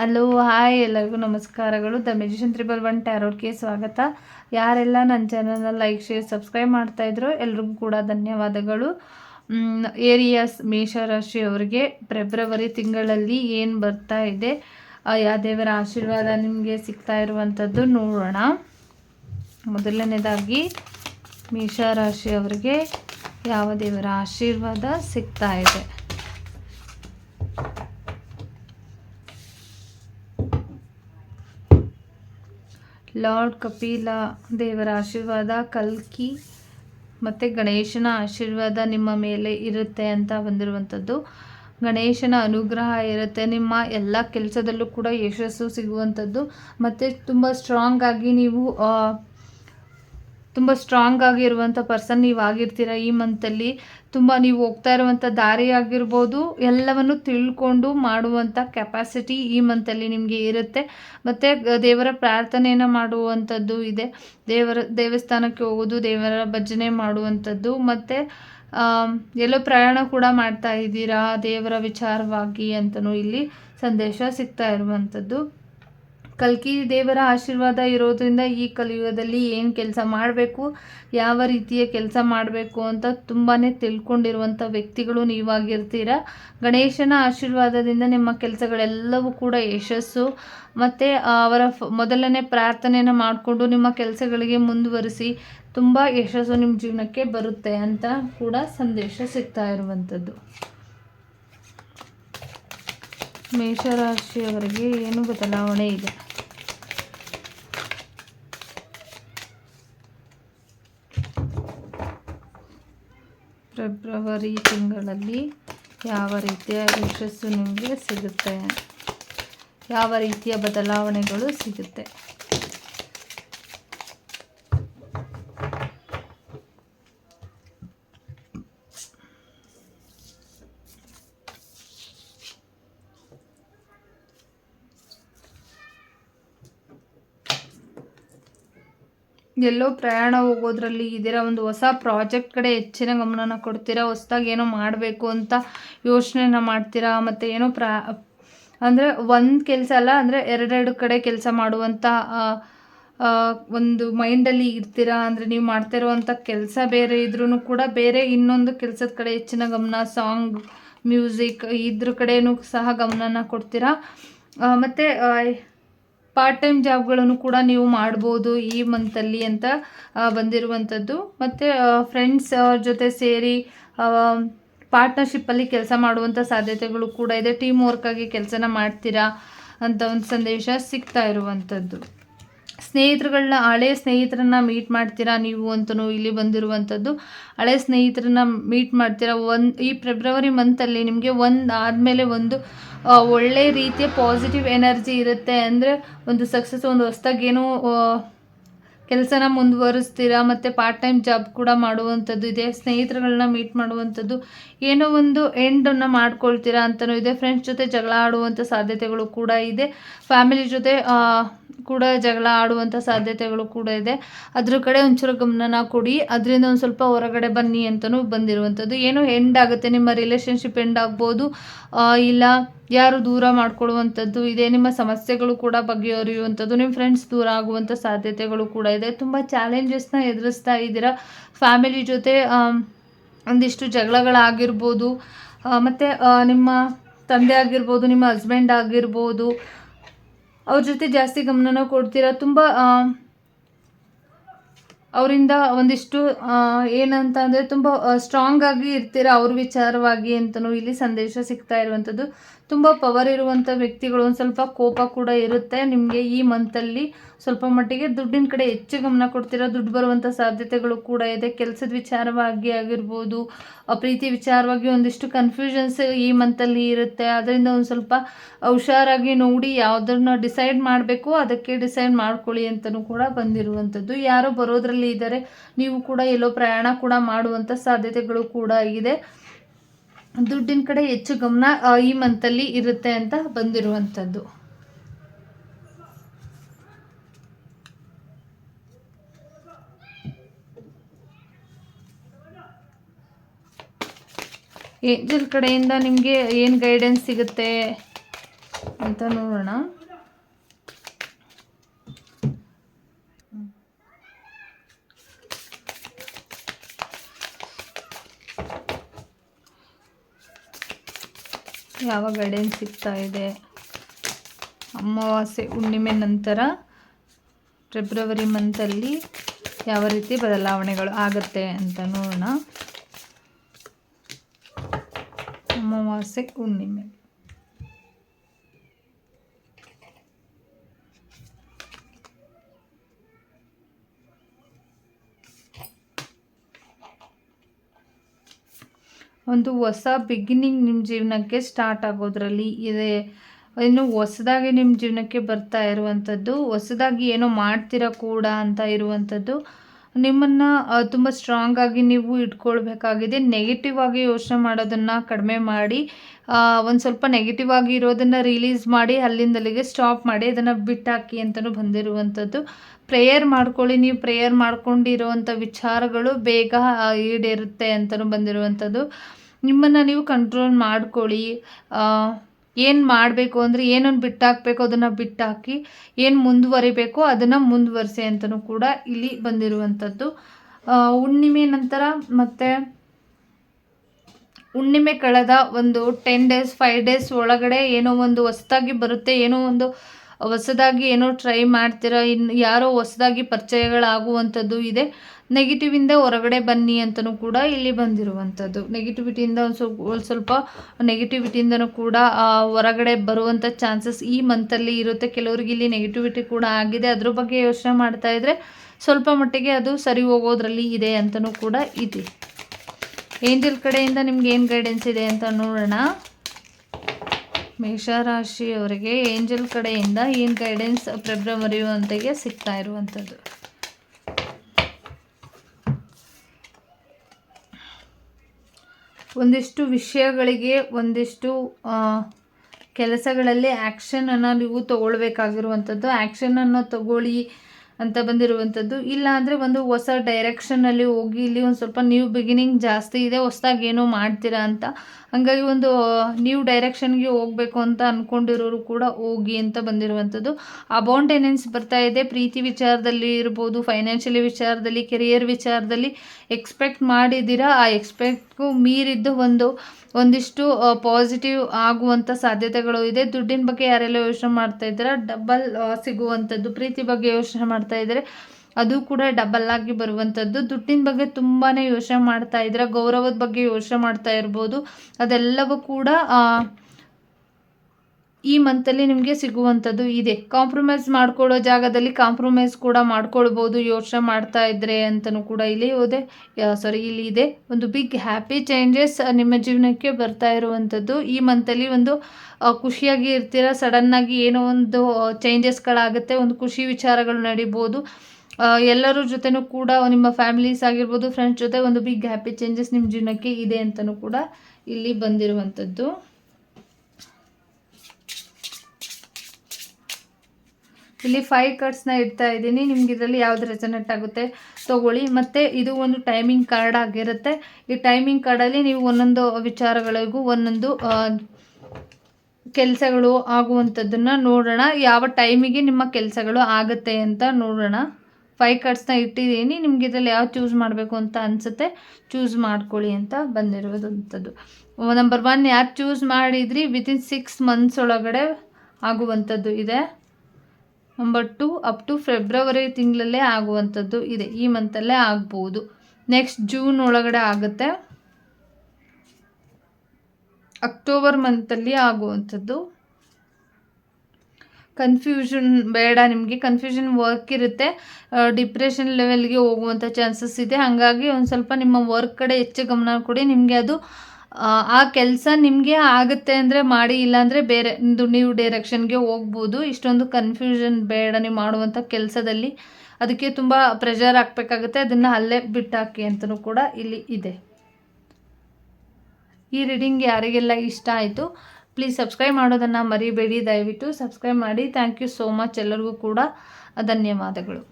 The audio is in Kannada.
ಹಲೋ, ಹಾಯ್ ಎಲ್ಲರಿಗೂ ನಮಸ್ಕಾರಗಳು. ದ ಮೆಜಿಷನ್ ತ್ರಿಬಲ್ ಒನ್ ಟ್ಯಾರೋಟ್ಗೆ ಸ್ವಾಗತ. ಯಾರೆಲ್ಲ ನನ್ನ ಚಾನಲ್ನ ಲೈಕ್, ಶೇರ್, ಸಬ್ಸ್ಕ್ರೈಬ್ ಮಾಡ್ತಾಯಿದ್ರು ಎಲ್ರಿಗೂ ಕೂಡ ಧನ್ಯವಾದಗಳು. ಏರಿಯಾಸ್ ಏರಿಯಸ್ ಮೇಷರಾಶಿ ಅವರಿಗೆ ಫೆಬ್ರವರಿ ತಿಂಗಳಲ್ಲಿ ಏನು ಬರ್ತಾ ಇದೆ? ಯಾವ ದೇವರ ಆಶೀರ್ವಾದ ನಿಮಗೆ ಸಿಗ್ತಾ ಇರುವಂಥದ್ದು ನೋಡೋಣ. ಮೊದಲನೇದಾಗಿ ಮೇಷರಾಶಿಯವರಿಗೆ ಯಾವ ದೇವರ ಆಶೀರ್ವಾದ ಸಿಗ್ತಾ ಇದೆ? ಲಾರ್ಡ್ ಕಪಿಲ ದೇವರ ಆಶೀರ್ವಾದ, ಕಲ್ಕಿ ಮತ್ತು ಗಣೇಶನ ಆಶೀರ್ವಾದ ನಿಮ್ಮ ಮೇಲೆ ಇರುತ್ತೆ ಅಂತ ಬಂದಿರುವಂಥದ್ದು. ಗಣೇಶನ ಅನುಗ್ರಹ ಇರುತ್ತೆ. ನಿಮ್ಮ ಎಲ್ಲ ಕೆಲಸದಲ್ಲೂ ಕೂಡ ಯಶಸ್ಸು ಸಿಗುವಂಥದ್ದು. ಮತ್ತು ತುಂಬ ಸ್ಟ್ರಾಂಗ್ ಆಗಿ ನೀವು ತುಂಬ ಸ್ಟ್ರಾಂಗ್ ಆಗಿರುವಂಥ ಪರ್ಸನ್ ನೀವು ಆಗಿರ್ತೀರ ಈ ಮಂತಲ್ಲಿ ತುಂಬ ನೀವು ಹೋಗ್ತಾ ಇರುವಂಥ ದಾರಿ ಆಗಿರ್ಬೋದು. ಎಲ್ಲವನ್ನು ತಿಳ್ಕೊಂಡು ಮಾಡುವಂಥ ಕೆಪಾಸಿಟಿ ಈ ಮಂತಲ್ಲಿ ನಿಮಗೆ ಇರುತ್ತೆ. ಮತ್ತು ದೇವರ ಪ್ರಾರ್ಥನೆಯನ್ನು ಮಾಡುವಂಥದ್ದು ಇದೆ. ದೇವರ, ದೇವಸ್ಥಾನಕ್ಕೆ ಹೋಗೋದು, ದೇವರ ಭಜನೆ ಮಾಡುವಂಥದ್ದು ಮತ್ತು ಎಲ್ಲೋ ಪ್ರಯಾಣ ಕೂಡ ಮಾಡ್ತಾ ಇದ್ದೀರಾ ದೇವರ ವಿಚಾರವಾಗಿ ಅಂತಲೂ ಇಲ್ಲಿ ಸಂದೇಶ ಸಿಗ್ತಾ ಇರುವಂಥದ್ದು ಕಲ್ಕಿ ದೇವರ ಆಶೀರ್ವಾದ ಇರೋದ್ರಿಂದ ಈ ಕಲಿಯುಗದಲ್ಲಿ ಏನು ಕೆಲಸ ಮಾಡಬೇಕು, ಯಾವ ರೀತಿಯ ಕೆಲಸ ಮಾಡಬೇಕು ಅಂತ ತುಂಬಾ ತಿಳ್ಕೊಂಡಿರುವಂಥ ವ್ಯಕ್ತಿಗಳು ನೀವಾಗಿರ್ತೀರ. ಗಣೇಶನ ಆಶೀರ್ವಾದದಿಂದ ನಿಮ್ಮ ಕೆಲಸಗಳೆಲ್ಲವೂ ಕೂಡ ಯಶಸ್ಸು. ಮತ್ತು ಅವರ ಮೊದಲನೇ ಪ್ರಾರ್ಥನೆಯನ್ನು ಮಾಡಿಕೊಂಡು ನಿಮ್ಮ ಕೆಲಸಗಳಿಗೆ ಮುಂದುವರಿಸಿ ತುಂಬ ಯಶಸ್ಸು ನಿಮ್ಮ ಜೀವನಕ್ಕೆ ಬರುತ್ತೆ ಅಂತ ಕೂಡ ಸಂದೇಶ ಸಿಗ್ತಾ ಇರುವಂಥದ್ದು ಮೇಷರಾಶಿಯವರಿಗೆ ಏನು ಬದಲಾವಣೆ ಇದೆ? ಫೆಬ್ರವರಿ ತಿಂಗಳಲ್ಲಿ ಯಾವ ರೀತಿಯ ಯಶಸ್ಸು ನಿಮಗೆ ಸಿಗುತ್ತೆ? ಯಾವ ರೀತಿಯ ಬದಲಾವಣೆಗಳು ಸಿಗುತ್ತೆ? ಎಲ್ಲೋ ಪ್ರಯಾಣ ಹೋಗೋದ್ರಲ್ಲಿ ಇದೀರ ಒಂದು ಹೊಸ ಪ್ರಾಜೆಕ್ಟ್ ಕಡೆ ಹೆಚ್ಚಿನ ಗಮನನ ಕೊಡ್ತೀರಾ? ಹೊಸ್ದಾಗಿ ಏನೋ ಮಾಡಬೇಕು ಅಂತ ಯೋಚನೆನ ಮಾಡ್ತೀರಾ? ಮತ್ತು ಏನೋ ಪ್ರಾ, ಅಂದರೆ ಒಂದು ಕೆಲಸ ಅಲ್ಲ, ಅಂದರೆ ಎರಡೆರಡು ಕಡೆ ಕೆಲಸ ಮಾಡುವಂಥ ಒಂದು ಮೈಂಡಲ್ಲಿ ಇರ್ತೀರಾ? ಅಂದರೆ ನೀವು ಮಾಡ್ತಾ ಇರುವಂಥ ಕೆಲಸ ಬೇರೆ ಇದ್ರೂ ಕೂಡ ಬೇರೆ ಇನ್ನೊಂದು ಕೆಲಸದ ಕಡೆ ಹೆಚ್ಚಿನ ಗಮನ, ಸಾಂಗ್, ಮ್ಯೂಸಿಕ್ ಇದ್ರ ಕಡೆಯೂ ಸಹ ಗಮನನ ಕೊಡ್ತೀರಾ? ಮತ್ತು ಪಾರ್ಟ್ ಟೈಮ್ ಜಾಬ್ಗಳನ್ನು ಕೂಡ ನೀವು ಮಾಡ್ಬೋದು ಈ ಮಂತಲ್ಲಿ ಅಂತ ಬಂದಿರುವಂಥದ್ದು. ಮತ್ತು ಫ್ರೆಂಡ್ಸ್ ಜೊತೆ ಸೇರಿ ಪಾರ್ಟ್ನರ್ಶಿಪ್ಪಲ್ಲಿ ಕೆಲಸ ಮಾಡುವಂಥ ಸಾಧ್ಯತೆಗಳು ಕೂಡ ಇದೆ. ಟೀಮ್ ವರ್ಕಾಗಿ ಕೆಲಸನ ಮಾಡ್ತೀರಾ ಅಂತ ಒಂದು ಸಂದೇಶ ಸಿಗ್ತಾ ಇರುವಂಥದ್ದು. ಸ್ನೇಹಿತರುಗಳನ್ನ, ಹಳೆ ಸ್ನೇಹಿತರನ್ನ ಮೀಟ್ ಮಾಡ್ತೀರಾ ನೀವು ಅಂತಲೂ ಇಲ್ಲಿ ಬಂದಿರುವಂಥದ್ದು. ಹಳೆ ಸ್ನೇಹಿತರನ್ನ ಮೀಟ್ ಮಾಡ್ತೀರಾ? ಒಂದು, ಈ ಫೆಬ್ರವರಿ ಮಂತಲ್ಲಿ ನಿಮಗೆ ಒಂದು, ಆದಮೇಲೆ ಒಂದು ಒಳ್ಳೆ ರೀತಿಯ ಪಾಸಿಟಿವ್ ಎನರ್ಜಿ ಇರುತ್ತೆ ಅಂದರೆ ಒಂದು ಸಕ್ಸಸ್ ಒಂದು ಹೊಸ್ದಾಗಿ ಏನೋ ಕೆಲಸನ ಮುಂದುವರಿಸ್ತೀರಾ? ಮತ್ತು ಪಾರ್ಟ್ ಟೈಮ್ ಜಾಬ್ ಕೂಡ ಮಾಡುವಂಥದ್ದು ಇದೆ. ಸ್ನೇಹಿತರುಗಳನ್ನ ಮೀಟ್ ಮಾಡುವಂಥದ್ದು ಏನೋ ಒಂದು ಎಂಡನ್ನು ಮಾಡ್ಕೊಳ್ತೀರಾ ಅಂತಲೂ ಇದೆ. ಫ್ರೆಂಡ್ಸ್ ಜೊತೆ ಜಗಳ ಆಡುವಂಥ ಸಾಧ್ಯತೆಗಳು ಕೂಡ ಇದೆ. ಫ್ಯಾಮಿಲಿ ಜೊತೆ ಕೂಡ ಜಗಳ ಆಡುವಂಥ ಸಾಧ್ಯತೆಗಳು ಕೂಡ ಇದೆ. ಅದ್ರ ಕಡೆ ಒಂಚೂರು ಗಮನನ ಕೊಡಿ. ಅದರಿಂದ ಒಂದು ಸ್ವಲ್ಪ ಹೊರಗಡೆ ಬನ್ನಿ ಅಂತಲೂ ಬಂದಿರುವಂಥದ್ದು. ಏನು ಎಂಡ್ ಆಗುತ್ತೆ, ನಿಮ್ಮ ರಿಲೇಷನ್ಶಿಪ್ ಎಂಡ್ ಆಗ್ಬೋದು ಇಲ್ಲ ಯಾರು ದೂರ ಮಾಡ್ಕೊಳ್ಳುವಂಥದ್ದು ಇದೆ, ನಿಮ್ಮ ಸಮಸ್ಯೆಗಳು ಕೂಡ ಬಗೆಹರಿಯುವಂಥದ್ದು ನಿಮ್ಮ ಫ್ರೆಂಡ್ಸ್ ದೂರ ಆಗುವಂಥ ಸಾಧ್ಯತೆಗಳು ಕೂಡ ಇದೆ. ತುಂಬ ಚಾಲೆಂಜಸ್ನ ಎದುರಿಸ್ತಾ ಇದ್ದೀರಾ? ಫ್ಯಾಮಿಲಿ ಜೊತೆ ಒಂದಿಷ್ಟು ಜಗಳಗಳಾಗಿರ್ಬೋದು ಮತ್ತು ನಿಮ್ಮ ತಂದೆ ಆಗಿರ್ಬೋದು, ನಿಮ್ಮ ಹಸ್ಬೆಂಡ್ ಆಗಿರ್ಬೋದು ಅವ್ರ ಜೊತೆ ಜಾಸ್ತಿ ಗಮನನ ಕೊಡ್ತೀರಾ? ತುಂಬ ಅವರಿಂದ ಒಂದಿಷ್ಟು ಏನಂತ ಅಂದರೆ ತುಂಬ ಸ್ಟ್ರಾಂಗ್ ಆಗಿ ಇರ್ತೀರ ಅವ್ರ ವಿಚಾರವಾಗಿ ಅಂತಲೂ ಇಲ್ಲಿ ಸಂದೇಶ ಸಿಗ್ತಾ ಇರುವಂಥದ್ದು ತುಂಬ ಪವರ್ ಇರುವಂಥ ವ್ಯಕ್ತಿಗಳು, ಒಂದು ಸ್ವಲ್ಪ ಕೋಪ ಕೂಡ ಇರುತ್ತೆ. ನಿಮಗೆ ಈ ಮಂತಲ್ಲಿ ಸ್ವಲ್ಪ ಮಟ್ಟಿಗೆ ದುಡ್ಡಿನ ಕಡೆ ಹೆಚ್ಚು ಗಮನ ಕೊಡ್ತೀರಾ? ದುಡ್ಡು ಬರುವಂಥ ಸಾಧ್ಯತೆಗಳು ಕೂಡ ಇದೆ. ಕೆಲಸದ ವಿಚಾರವಾಗಿ ಆಗಿರ್ಬೋದು ಪ್ರೀತಿ ವಿಚಾರವಾಗಿ ಒಂದಿಷ್ಟು ಕನ್ಫ್ಯೂಷನ್ಸ್ ಈ ಮಂತಲ್ಲಿ ಇರುತ್ತೆ. ಅದರಿಂದ ಒಂದು ಸ್ವಲ್ಪ ಹುಷಾರಾಗಿ ನೋಡಿ ಯಾವುದನ್ನ ಡಿಸೈಡ್ ಮಾಡಬೇಕು, ಅದಕ್ಕೆ ಡಿಸೈಡ್ ಮಾಡ್ಕೊಳ್ಳಿ ಅಂತಲೂ ಕೂಡ ಬಂದಿರುವಂಥದ್ದು. ಯಾರೋ ಬರೋದ್ರಲ್ಲಿ ಇದ್ದಾರೆ ನೀವು ಕೂಡ ಎಲ್ಲೋ ಪ್ರಯಾಣ ಕೂಡ ಮಾಡುವಂಥ ಸಾಧ್ಯತೆಗಳು ಕೂಡ ಇದೆ. ದುಡ್ಡಿನ ಕಡೆ ಹೆಚ್ಚು ಗಮನ ಈ ಮಂತಲ್ಲಿ ಇರುತ್ತೆ ಅಂತ ಬಂದಿರುವಂಥದ್ದು. ಏಂಜಲ್ ಕಡೆಯಿಂದ ನಿಮಗೆ ಏನು ಗೈಡೆನ್ಸ್ ಸಿಗುತ್ತೆ ಅಂತ ನೋಡೋಣ. ಯಾವ ಗೈಡೆನ್ಸ್ ಸಿಗ್ತಾ ಇದೆ? ಅಮಾವಾಸ್ಯೆ ಹುಣ್ಣಿಮೆ ನಂತರ ಫೆಬ್ರವರಿ ಮಂತಲ್ಲಿ ಯಾವ ರೀತಿ ಬದಲಾವಣೆಗಳು ಆಗುತ್ತೆ ಅಂತ ನೋಡೋಣ. ಅಮಾವಾಸ್ಯೆ ಹುಣ್ಣಿಮೆ. ಒಂದು ಹೊಸ ಬಿಗಿನಿಂಗ್ ನಿಮ್ಮ ಜೀವನಕ್ಕೆ ಸ್ಟಾರ್ಟ್ ಆಗೋದ್ರಲ್ಲಿ ಇದೆ. ಇನ್ನು ಹೊಸದಾಗಿ ನಿಮ್ಮ ಜೀವನಕ್ಕೆ ಬರ್ತಾ ಇರುವಂಥದ್ದು, ಹೊಸದಾಗಿ ಏನೋ ಮಾಡ್ತೀರಾ ಕೂಡ ಅಂತ ಇರುವಂಥದ್ದು ನಿಮ್ಮನ್ನು ತುಂಬ ಸ್ಟ್ರಾಂಗ್ ಆಗಿ ನೀವು ಇಟ್ಕೊಳ್ಬೇಕಾಗಿದೆ. ನೆಗೆಟಿವ್ ಆಗಿ ಯೋಚನೆ ಮಾಡೋದನ್ನು ಕಡಿಮೆ ಮಾಡಿ ಒಂದು ಸ್ವಲ್ಪ ನೆಗೆಟಿವ್ ಆಗಿ ಇರೋದನ್ನು ರಿಲೀಸ್ ಮಾಡಿ, ಅಲ್ಲಿಂದಲ್ಲಿಗೆ ಸ್ಟಾಪ್ ಮಾಡಿ, ಅದನ್ನು ಬಿಟ್ಟಾಕಿ ಅಂತಲೂ ಬಂದಿರುವಂಥದ್ದು. ಪ್ರೇಯರ್ ಮಾಡ್ಕೊಳ್ಳಿ, ನೀವು ಪ್ರೇಯರ್ ಮಾಡ್ಕೊಂಡಿರುವಂಥ ವಿಚಾರಗಳು ಬೇಗ ಈಡೇರುತ್ತೆ ಅಂತಲೂ ಬಂದಿರುವಂಥದ್ದು. ನಿಮ್ಮನ್ನು ನೀವು ಕಂಟ್ರೋಲ್ ಮಾಡ್ಕೊಳ್ಳಿ ಏನು ಮಾಡಬೇಕು ಅಂದರೆ ಏನನ್ನು ಬಿಟ್ಟಾಕಬೇಕು ಅದನ್ನು ಬಿಟ್ಟಾಕಿ ಏನು ಮುಂದುವರಿಬೇಕು ಅದನ್ನು ಮುಂದುವರಿಸಿ ಅಂತಲೂ ಕೂಡ ಇಲ್ಲಿ ಬಂದಿರುವಂಥದ್ದು ಹುಣ್ಣಿಮೆ ನಂತರ ಮತ್ತು ಹುಣ್ಣಿಮೆ ಕಳೆದ ಒಂದು ಟೆನ್ ಡೇಸ್ ಫೈವ್ ಡೇಸ್ ಒಳಗಡೆ ಏನೋ ಒಂದು ಹೊಸದಾಗಿ ಬರುತ್ತೆ, ಏನೋ ಒಂದು ಹೊಸದಾಗಿ ಏನೋ ಟ್ರೈ ಮಾಡ್ತೀರಾ ಇನ್ನು ಯಾರೋ ಹೊಸದಾಗಿ ಪರಿಚಯಗಳಾಗುವಂಥದ್ದು ಇದೆ. ನೆಗೆಟಿವಿಂದ ಹೊರಗಡೆ ಬನ್ನಿ ಅಂತಲೂ ಕೂಡ ಇಲ್ಲಿ ಬಂದಿರುವಂಥದ್ದು. ನೆಗೆಟಿವಿಟಿಯಿಂದ ಒಂದು ಸ್ವಲ್ಪ ಒಂದು ಸ್ವಲ್ಪ ನೆಗೆಟಿವಿಟಿಯಿಂದನೂ ಕೂಡ ಹೊರಗಡೆ ಬರುವಂಥ ಚಾನ್ಸಸ್ ಈ ಮಂತಲ್ಲಿ ಇರುತ್ತೆ. ಕೆಲವರಿಗೆ ಇಲ್ಲಿ ನೆಗೆಟಿವಿಟಿ ಕೂಡ ಆಗಿದೆ. ಅದ್ರ ಬಗ್ಗೆ ಯೋಚನೆ ಮಾಡ್ತಾ ಇದ್ರೆ ಸ್ವಲ್ಪ ಮಟ್ಟಿಗೆ ಅದು ಸರಿ ಹೋಗೋದ್ರಲ್ಲಿ ಇದೆ ಅಂತಲೂ ಕೂಡ ಇದೆ. ಏಂಜಲ್ ಕಡೆಯಿಂದ ನಿಮ್ಗೆ ಏನು ಗೈಡೆನ್ಸ್ ಇದೆ ಅಂತ ನೋಡೋಣ. ಮೇಷರಾಶಿಯವರಿಗೆ ಏಂಜಲ್ ಕಡೆಯಿಂದ ಏನು ಗೈಡೆನ್ಸ್ ಫೆಬ್ರವರಿ ಒಂದಿಗೆ ಸಿಗ್ತಾ ಇರುವಂಥದ್ದು? ಒಂದಿಷ್ಟು ವಿಷಯಗಳಿಗೆ ಒಂದಿಷ್ಟು ಕೆಲಸಗಳಲ್ಲಿ ಆ್ಯಕ್ಷನನ್ನು ನೀವು ತಗೊಳ್ಬೇಕಾಗಿರುವಂಥದ್ದು. ಆ್ಯಕ್ಷನನ್ನು ತಗೊಳ್ಳಿ ಅಂತ ಬಂದಿರುವಂಥದ್ದು. ಇಲ್ಲ ಅಂದರೆ ಒಂದು ಹೊಸ ಡೈರೆಕ್ಷನಲ್ಲಿ ಹೋಗಿ ಇಲ್ಲಿ ಒಂದು ಸ್ವಲ್ಪ ನ್ಯೂ ಬಿಗಿನಿಂಗ್ ಜಾಸ್ತಿ ಇದೆ, ಹೊಸ್ದಾಗಿ ಏನೋ ಮಾಡ್ತೀರಾ ಅಂತ. ಹಾಗಾಗಿ ಒಂದು ನ್ಯೂ ಡೈರೆಕ್ಷನ್ಗೆ ಹೋಗಬೇಕು ಅಂತ ಅಂದ್ಕೊಂಡಿರೋರು ಕೂಡ ಹೋಗಿ ಅಂತ ಬಂದಿರುವಂಥದ್ದು. ಅಬೌಂಟೆನೆನ್ಸ್ ಬರ್ತಾ ಇದೆ? ಪ್ರೀತಿ ವಿಚಾರದಲ್ಲಿ ಇರ್ಬೋದು ಫೈನಾನ್ಷಿಯಲಿ ವಿಚಾರದಲ್ಲಿ ಕೆರಿಯರ್ ವಿಚಾರದಲ್ಲಿ ಎಕ್ಸ್ಪೆಕ್ಟ್ ಮಾಡಿದ್ದೀರಾ? ಆ ಎಕ್ಸ್ಪೆಕ್ಟ್ಗೂ ಮೀರಿದ್ದು ಒಂದು ಒಂದಿಷ್ಟು ಪಾಸಿಟಿವ್ ಆಗುವಂಥ ಸಾಧ್ಯತೆಗಳು ಇದೆ. ದುಡ್ಡಿನ ಬಗ್ಗೆ ಯಾರೆಲ್ಲ ಯೋಚನೆ ಮಾಡ್ತಾ ಇದ್ದೀರಾ? ಡಬಲ್ ಸಿಗುವಂಥದ್ದು, ಪ್ರೀತಿ ಬಗ್ಗೆ ಯೋಚನೆ ಮಾಡ್ತಾ ಇದ್ದಾರೆ? ಅದು ಕೂಡ ಡಬಲ್ ಆಗಿ ಬರುವಂಥದ್ದು. ದುಡ್ಡಿನ ಬಗ್ಗೆ ತುಂಬಾ ಯೋಚನೆ ಮಾಡ್ತಾ ಇದ್ದೀರಾ? ಗೌರವದ ಬಗ್ಗೆ ಯೋಚನೆ ಮಾಡ್ತಾ ಇರ್ಬೋದು. ಅದೆಲ್ಲವೂ ಕೂಡ ಈ ಮಂತಲ್ಲಿ ನಿಮಗೆ ಸಿಗುವಂಥದ್ದು ಇದೆ. ಕಾಂಪ್ರಮೈಸ್ ಮಾಡ್ಕೊಳ್ಳೋ ಜಾಗದಲ್ಲಿ ಕಾಂಪ್ರಮೈಸ್ ಕೂಡ ಮಾಡ್ಕೊಳ್ಬೋದು. ಯೋಚನೆ ಮಾಡ್ತಾ ಇದ್ರೆ ಅಂತಲೂ ಕೂಡ ಇಲ್ಲಿ ಹೋದೆ. ಸಾರಿ ಇಲ್ಲಿ ಇದೆ. ಒಂದು ಬಿಗ್ ಹ್ಯಾಪಿ ಚೇಂಜಸ್ ನಿಮ್ಮ ಜೀವನಕ್ಕೆ ಬರ್ತಾ ಇರುವಂಥದ್ದು. ಈ ಮಂತಲ್ಲಿ ಒಂದು ಖುಷಿಯಾಗಿ ಇರ್ತೀರ. ಸಡನ್ನಾಗಿ ಏನೋ ಒಂದು ಚೇಂಜಸ್ಗಳಾಗುತ್ತೆ ಒಂದು ಖುಷಿ ವಿಚಾರಗಳು ನಡಿಬೋದು. ಎಲ್ಲರ ಜೊತೆನೂ ಕೂಡ ನಿಮ್ಮ ಫ್ಯಾಮಿಲೀಸ್ ಆಗಿರ್ಬೋದು ಫ್ರೆಂಡ್ಸ್ ಜೊತೆ ಒಂದು ಬಿಗ್ ಹ್ಯಾಪಿ ಚೇಂಜಸ್ ನಿಮ್ಮ ಜೀವನಕ್ಕೆ ಇದೆ ಅಂತಲೂ ಕೂಡ ಇಲ್ಲಿ ಬಂದಿರುವಂಥದ್ದು. ಇಲ್ಲಿ ಫೈವ್ ಕಟ್ಸ್ನ ಇಡ್ತಾ ಇದ್ದೀನಿ. ನಿಮ್ಗೆ ಇದರಲ್ಲಿ ಯಾವ್ದು ರೆಸನೆಟ್ ಆಗುತ್ತೆ ತೊಗೊಳ್ಳಿ. ಮತ್ತು ಇದು ಒಂದು ಟೈಮಿಂಗ್ ಕಾರ್ಡ್ ಆಗಿರುತ್ತೆ. ಈ ಟೈಮಿಂಗ್ ಕಾರ್ಡಲ್ಲಿ ನೀವು ಒಂದೊಂದು ವಿಚಾರಗಳಿಗೂ ಒಂದೊಂದು ಕೆಲಸಗಳು ಆಗುವಂಥದ್ದನ್ನು ನೋಡೋಣ. ಯಾವ ಟೈಮಿಗೆ ನಿಮ್ಮ ಕೆಲಸಗಳು ಆಗುತ್ತೆ ಅಂತ ನೋಡೋಣ. ಫೈವ್ ಕಾರ್ಡ್ಸ್ನ ಇಟ್ಟಿದ್ದೀನಿ. ನಿಮ್ಗೆ ಇದರಲ್ಲಿ ಯಾವ ಚೂಸ್ ಮಾಡಬೇಕು ಅಂತ ಅನಿಸುತ್ತೆ ಚೂಸ್ ಮಾಡ್ಕೊಳ್ಳಿ ಅಂತ ಬಂದಿರೋದಂಥದ್ದು. ನಂಬರ್ ಒನ್ ಯಾರು ಚೂಸ್ ಮಾಡಿದ್ರಿ? ವಿತಿನ್ ಸಿಕ್ಸ್ ಮಂತ್ಸ್ ಒಳಗಡೆ ಆಗುವಂಥದ್ದು ಇದೆ. ಟು ಅಪ್ ಟು ಫೆಬ್ರವರಿ ತಿಂಗಳಲ್ಲೇ ಆಗುವಂಥದ್ದು ಇದೆ. ಈ ಮಂತಲ್ಲೇ ಆಗ್ಬೋದು. ನೆಕ್ಸ್ಟ್ ಜೂನ್ ಒಳಗಡೆ ಆಗುತ್ತೆ. ಅಕ್ಟೋಬರ್ ಮಂತಲ್ಲಿ ಆಗುವಂಥದ್ದು. ಕನ್ಫ್ಯೂಷನ್ ಬೇಡ ನಿಮಗೆ. ಕನ್ಫ್ಯೂಷನ್ ವರ್ಕ್ ಇರುತ್ತೆ. ಡಿಪ್ರೆಷನ್ ಲೆವೆಲ್ಗೆ ಹೋಗುವಂಥ ಚಾನ್ಸಸ್ ಇದೆ. ಹಾಗಾಗಿ ಒಂದು ಸ್ವಲ್ಪ ನಿಮ್ಮ ವರ್ಕ್ ಕಡೆ ಹೆಚ್ಚು ಗಮನ ಕೊಡಿ. ನಿಮಗೆ ಅದು ಆ ಕೆಲಸ ನಿಮಗೆ ಆಗುತ್ತೆ ಅಂದರೆ ಮಾಡಿ, ಇಲ್ಲಾಂದರೆ ಬೇರೆ ನೀವು ಡೈರೆಕ್ಷನ್ಗೆ ಹೋಗ್ಬೋದು. ಇಷ್ಟೊಂದು ಕನ್ಫ್ಯೂಷನ್ ಬೇಡ ನೀವು ಮಾಡುವಂಥ ಕೆಲಸದಲ್ಲಿ. ಅದಕ್ಕೆ ತುಂಬ ಪ್ರೆಷರ್ ಹಾಕಬೇಕಾಗುತ್ತೆ. ಅದನ್ನು ಅಲ್ಲೇ ಬಿಟ್ಟಾಕಿ ಅಂತಲೂ ಕೂಡ ಇಲ್ಲಿ ಇದೆ. ಈ ರೀಡಿಂಗ್ ಯಾರಿಗೆಲ್ಲ ಇಷ್ಟ ಆಯಿತು ಪ್ಲೀಸ್ ಸಬ್ಸ್ಕ್ರೈಬ್ ಮಾಡೋದನ್ನು ಮರಿಬೇಡಿ. ದಯವಿಟ್ಟು ಸಬ್ಸ್ಕ್ರೈಬ್ ಮಾಡಿ. ಥ್ಯಾಂಕ್ ಯು ಸೋ ಮಚ್ ಎಲ್ಲರಿಗೂ ಕೂಡ. ಧನ್ಯವಾದಗಳು.